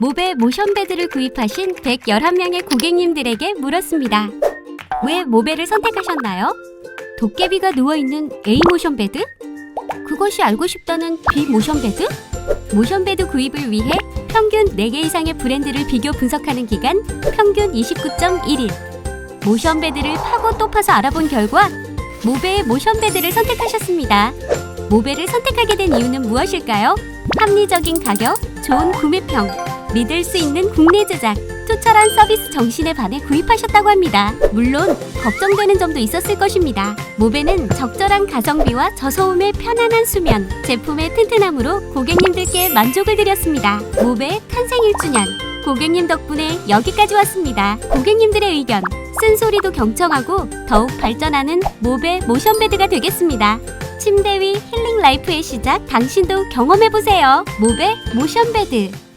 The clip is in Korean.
모베 모션베드를 구입하신 111명의 고객님들에게 물었습니다. 왜 모베를 선택하셨나요? 도깨비가 누워있는 A 모션베드? 그것이 알고 싶다는 B 모션베드? 모션베드 구입을 위해 평균 4개 이상의 브랜드를 비교 분석하는 기간 평균 29.1일 모션베드를 파고 또 파서 알아본 결과 모베의 모션베드를 선택하셨습니다. 모베를 선택하게 된 이유는 무엇일까요? 합리적인 가격, 좋은 구매평, 믿을 수 있는 국내 제작, 투철한 서비스 정신에 반해 구입하셨다고 합니다. 물론 걱정되는 점도 있었을 것입니다. 모베는 적절한 가성비와 저소음의 편안한 수면, 제품의 튼튼함으로 고객님들께 만족을 드렸습니다. 모베 탄생 1주년, 고객님 덕분에 여기까지 왔습니다. 고객님들의 의견, 쓴소리도 경청하고 더욱 발전하는 모베 모션베드가 되겠습니다. 침대 위 힐링 라이프의 시작 당신도 경험해보세요. 모베 모션베드